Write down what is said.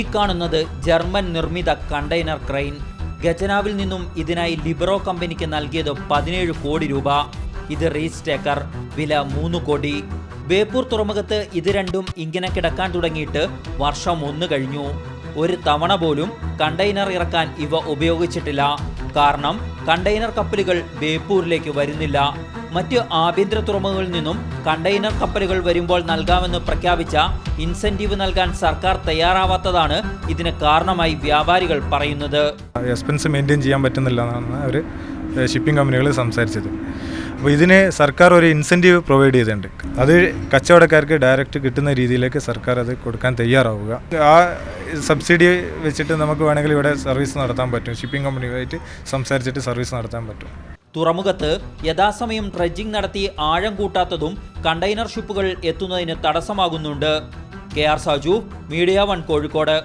കാണുന്നത് ജർമ്മൻ നിർമ്മിത container crane. ഗജനാവിൽ നിന്നും ഇതിനായി ലിബറോ കമ്പനിക്ക് നൽകിയത് പതിനേഴ് കോടി രൂപ. ഇത് റീസ്റ്റേക്കർ വില മൂന്ന് കോടി. ബേപ്പൂർ തുറമുഖത്ത് ഇത് രണ്ടും ഇങ്ങനെ കിടക്കാൻ തുടങ്ങിയിട്ട് വർഷം ഒന്ന് കഴിഞ്ഞു. ഒരു തവണ പോലും കണ്ടെയ്നർ ഇറക്കാൻ ഇവ ഉപയോഗിച്ചിട്ടില്ല. കാരണം കണ്ടെയ്നർ കപ്പലുകൾ ബേപ്പൂരിലേക്ക് വരുന്നില്ല. മറ്റ് ആഭ്യന്തര തുറമുഖങ്ങളിൽ നിന്നും കണ്ടെയ്നർ കപ്പലുകൾ വരുമ്പോൾ നൽകാമെന്ന് പ്രഖ്യാപിച്ച ഇൻസെന്റീവ് നൽകാൻ സർക്കാർ തയ്യാറാവാത്തതാണ് ഇതിന് കാരണമായി വ്യാപാരികൾ പറയുന്നത്. എക്സ്പെൻസ് മെയിന്റെയിൻ ചെയ്യാൻ പറ്റുന്നില്ല എന്നാണ് അവർ ഷിപ്പിംഗ് കമ്പനികൾ സംസാരിച്ചത്. അപ്പോൾ ഇതിന് സർക്കാർ ഒരു ഇൻസെന്റീവ് പ്രൊവൈഡ് ചെയ്തിട്ടുണ്ട്. അത് കച്ചവടക്കാർക്ക് ഡയറക്റ്റ് കിട്ടുന്ന രീതിയിലേക്ക് സർക്കാർ അത് കൊടുക്കാൻ തയ്യാറാവുക. ആ സബ്സിഡി വെച്ചിട്ട് നമുക്ക് വേണമെങ്കിൽ ഇവിടെ സർവീസ് നടത്താൻ പറ്റും. ഷിപ്പിംഗ് കമ്പനിയുമായിട്ട് സംസാരിച്ചിട്ട് സർവീസ് നടത്താൻ പറ്റും. തുറമുഖത്ത് യഥാസമയം ഡ്രഡ്ജിംഗ് നടത്തി ആഴം കൂട്ടാത്തതും കണ്ടെയ്നർ ഷിപ്പുകൾ എത്തുന്നതിന് തടസ്സമാകുന്നുണ്ട്. K R Saju media one Kozhikode.